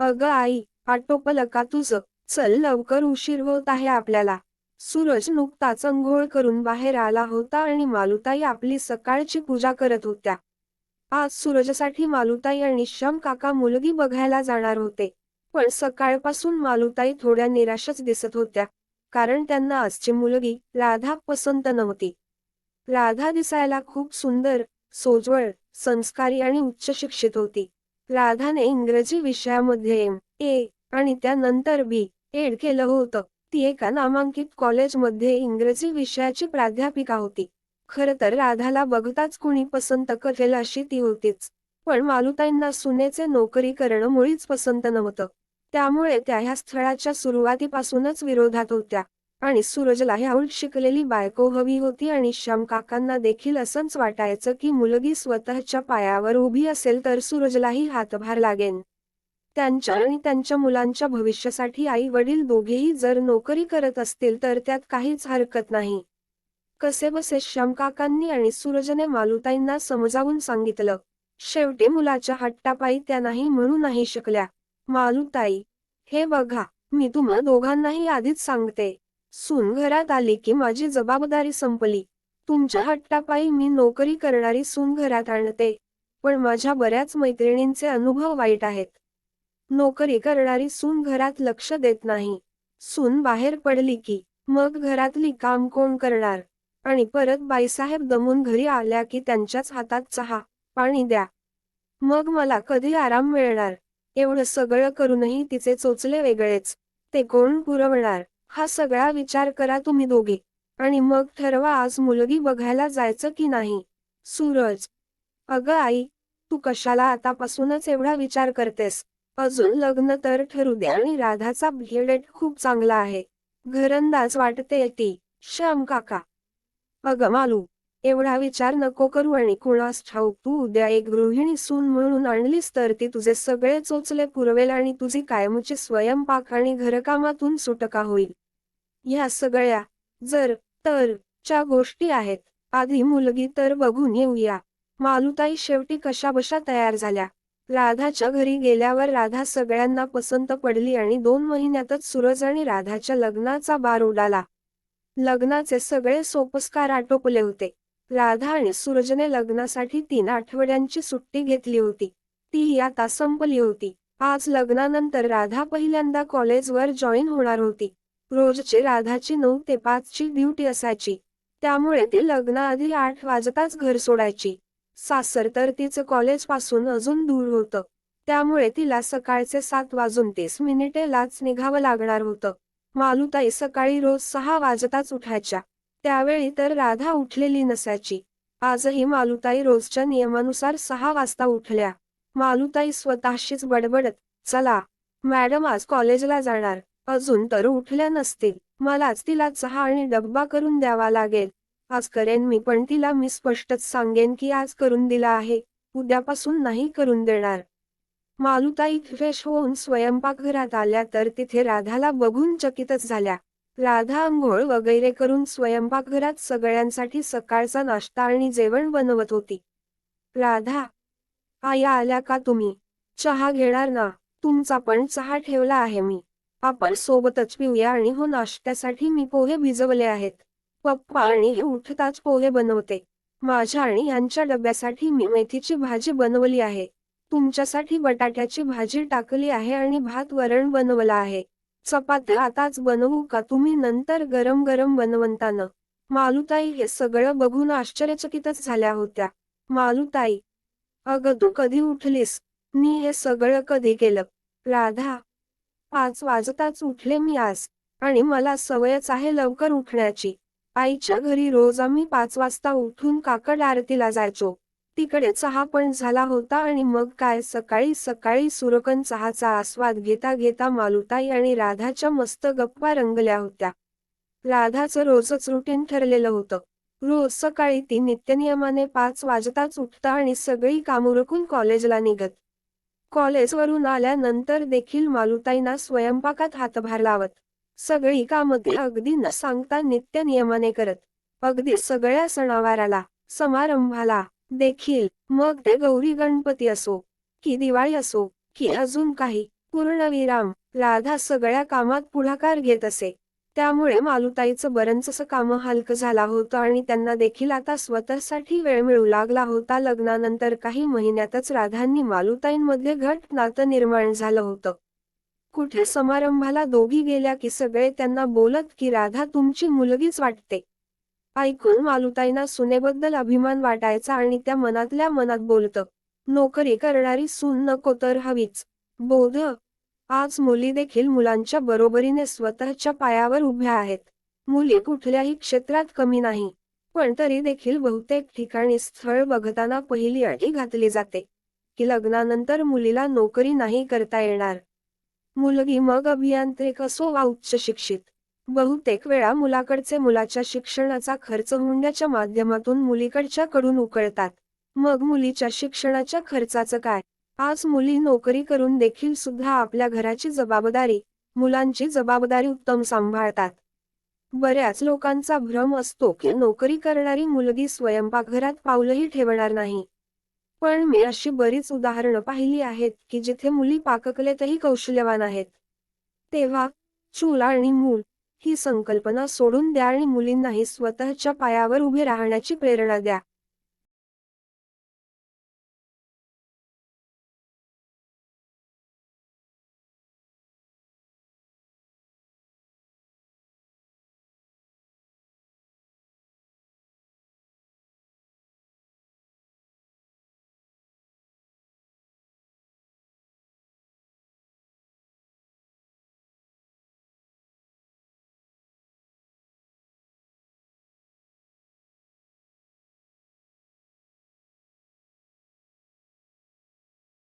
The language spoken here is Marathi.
अगं आई आटोपलं का तुझं? चल लवकर उशीर होत आहे आपल्याला. सूरज नुकताच अंघोळ करून बाहेर आला होता आणि मालुताई आपली सकाळची पूजा करत होत्या. आज सूरजसाठी मालुताई आणि श्याम काका मुलगी बघायला जाणार होते. पण सकाळपासून मालुताई थोड्या निराशच दिसत होत्या कारण त्यांना आजची मुलगी राधा पसंत नव्हती. राधा दिसायला खूप सुंदर सोज्वळ संस्कारी आणि उच्च शिक्षित होती. राधाने इंग्रजी विषयामध्ये एम ए आणि त्यानंतर बी एड केलं होतं. ती एका नामांकित कॉलेजमध्ये इंग्रजी विषयाची प्राध्यापिका होती. खर तर राधाला बघताच कुणी पसंत करेल अशी ती होतीच. पण मालुताईंना सुनेचे नोकरी करणं मुळीच पसंत नव्हतं. त्यामुळे त्या ह्या स्थळाच्या सुरुवातीपासूनच विरोधात होत्या. आणि सूरजला ह्याहून शिकलेली बायको हवी होती आणि श्याम काकांना देखील असंच वाटायचं की मुलगी स्वतःच्या पायावर उभी असेल तर सूरजलाही हातभार लागेन. त्यांच्या आणि त्यांच्या मुलांच्या भविष्यासाठी आई वडील दोघेही जर नोकरी करत असतील तर त्यात काहीच हरकत नाही. कसे बसे श्याम काकांनी आणि सूरजने मालुताईंना समजावून सांगितलं. शेवटी मुलाच्या हट्टापायी त्या नाही म्हणू नाही शकल्या. मालुताई हे बघा मी तुम्हा दोघांनाही आधीच सांगते. सून घरात आली की माझी जबाबदारी संपली. तुमच्या हट्टापायी मी नोकरी करणारी सून घरात आणते पण माझ्या बऱ्याच मैत्रिणींचे अनुभव वाईट आहेत. नोकरी करणारी सून घरात लक्ष देत नाही. सून बाहेर पडली की मग घरातली काम कोण करणार? आणि परत बाईसाहेब दमून घरी आल्या की त्यांच्याच हातात चहा पाणी द्या. मग मला कधी आराम मिळणार? एवढं सगळं करूनही तिचे चोचले वेगळेच. ते कोण पुरवणार? हा सगळा विचार करा तुम्ही दोघे. आणि मग ठरवा आज मुलगी बघायला जायचं की नाही. सूरज. अगं आई तू कशाला आतापासूनच एवढा विचार करतेस? अजून लग्न तर ठरू दे आणि राधाचा बिहेडेट खूप चांगला आहे. घरंदाज वाटते ती. श्याम काका. अगं मालू एवढा विचार नको करू आणि कुणास ठाऊक तू उद्या एक गृहिणी सून म्हणून आणलीस तर ती तुझे सगळे चोचले पुरवेल आणि तुझी कायमची स्वयंपाक आणि घरकामातून सुटका होईल. ह्या सगळ्या जर तर च्या गोष्टी आहेत. आधी मुलगी तर बघून येऊया. मालुताई शेवटी कशाबशा तयार झाल्या. राधाच्या घरी गेल्यावर राधा सगळ्यांना पसंत पडली आणि दोन महिन्यातच सूरज आणि राधाच्या लग्नाचा बार उडाला. लग्नाचे सगळे सोपस्कार आटोपले होते. राधा आणि सूरजने लग्नासाठी तीन आठवड्यांची सुट्टी घेतली होती. तीही आता संपली होती. आज लग्नानंतर राधा पहिल्यांदा कॉलेजवर जॉईन होणार होती. रोजची राधाची नऊ ते पाचची ड्युटी असायची. त्यामुळे ती लग्नाआधी आठ वाजताच घर सोडायची. सासर तर तिचं कॉलेजपासून अजून दूर होतं. त्यामुळे तिला सकाळचे सात वाजून तीस मिनिटे लाच निघावं लागणार होतं. मालुताई सकाळी रोज सहा वाजताच उठायच्या. त्यावेळी तर राधा उठलेली नसायची. आजही मालुताई रोजच्या नियमानुसार सहा वाजता उठल्या. मालुताई स्वतःशीच बडबडत चला मॅडम आज कॉलेजला जाणार. अजून तर उठल्या नसतील. मलाच तिला चहा आणि डब्बा करून द्यावा लागेल. आज करेन मी पण तिला मी स्पष्टच सांगेन की आज करून दिला आहे. उद्यापासून नाही करून देणार. मालुताई फ्रेश होऊन स्वयंपाकघरात आल्या तर तिथे राधाला बघून चकितच झाल्या. राधा आंघोळ वगैरे करून स्वयंपाकघरात सगळ्यांसाठी सकाळचा नाश्ता आणि जेवण बनवत होती. राधा आया आल्या का तुम्ही? चहा घेणार ना? तुमचा पण चहा ठेवला आहे मी. आपण सोबतच पिऊया आणि हो नाश्त्यासाठी मी पोहे भिजवले आहेत. पप्पा आणि हे उठताच पोहे बनवते. माझ्या आणि यांच्या डब्यासाठी मी मेथीची भाजी बनवली आहे. तुमच्यासाठी बटाट्याची भाजी टाकली आहे आणि भात वरण बनवला आहे. चपात्या आताच बनवू का तुम्ही नंतर गरम गरम बनवंतानं? मालुताई हे सगळं बघून आश्चर्यचकितच झाल्या होत्या. मालुताई अगं तू कधी उठलीस? मी हे सगळं कधी केलं? राधा पाच वाजताच उठले मी आज. आणि मला सवयच आहे लवकर उठण्याची. आईच्या घरी रोज आम्ही पाच वाजता उठून काकड आरतीला जायचो. तिकडे चहा पण झाला होता आणि मग काय? सकाळी सकाळी सुरकन चहाचा आस्वाद घेता घेता मालुताई आणि राधाच्या मस्त गप्पा रंगल्या होत्या. राधाचं रोजच रुटीन ठरलेलं होतं. रोज सकाळी ती नित्यनियमाने पाच वाजताच उठता आणि सगळी कामुरकून कॉलेजला निघत. कॉलेजवरून आल्यानंतर देखील मालुताईंना स्वयंपाकात हातभार लावत. सगळी कामं ती अगदी न सांगता नित्य नियमाने करत. अगदी सगळ्या सणावाराला समारंभाला देखील मग ते गौरी गणपती असो की दिवाळी असो की अजून काही पूर्णविराम राधा सगळ्या कामात पुढाकार घेत असे. त्यामुळे मालुताईचं बरंचसं काम हलकं झाला होतं आणि त्यांना देखील आता स्वतःसाठी वेळ मिळू लागला होता. लग्नानंतर काही महिन्यातच राधांनी मालुताईंमध्ये घट नातं निर्माण झालं होतं. कुठे समारंभाला दोघी गेल्या की सगळे त्यांना बोलत की राधा तुमची मुलगीच वाटते. ऐकून मालुताईंना सुनेबद्दल अभिमान वाटायचा आणि त्या मनातल्या मनात बोलत नोकरी करणारी सून नको तर हवीच. बोध आज मुली देखील मुलांच्या बरोबरीने स्वतःच्या पायावर उभ्या आहेत. मुली कुठल्याही क्षेत्रात कमी नाही पण तरी देखील बहुतेक ठिकाणी स्थळ बघताना पहिली अटी घातली जाते की लग्नानंतर मुलीला नोकरी नाही करता येणार. मुलगी मग अभियांत्रिक असो वा उच्च शिक्षित बहुतेक वेळा मुलाकडचे मुलाच्या शिक्षणाचा खर्च हुंड्याच्या माध्यमातून मुलीकडच्या कडून उकळतात. मग मुलीच्या शिक्षणाच्या खर्चाचं काय? आज मुली नोकरी करून देखील सुद्धा आपल्या घराची जबाबदारी मुलांची जबाबदारी उत्तम सांभाळतात. बऱ्याच लोकांचा भ्रम असतो की नोकरी करणारी मुलगी स्वयंपाकघरात पाऊलही ठेवणार नाही. पण मी अशी बरीच उदाहरणं पाहिली आहेत की जिथे मुली पाककलेतही कौशल्यवान आहेत. तेव्हा चूल आणि मूल ही संकल्पना सोडून द्या आणि मुलींनाही स्वतःच्या पायावर उभे राहण्याची प्रेरणा द्या.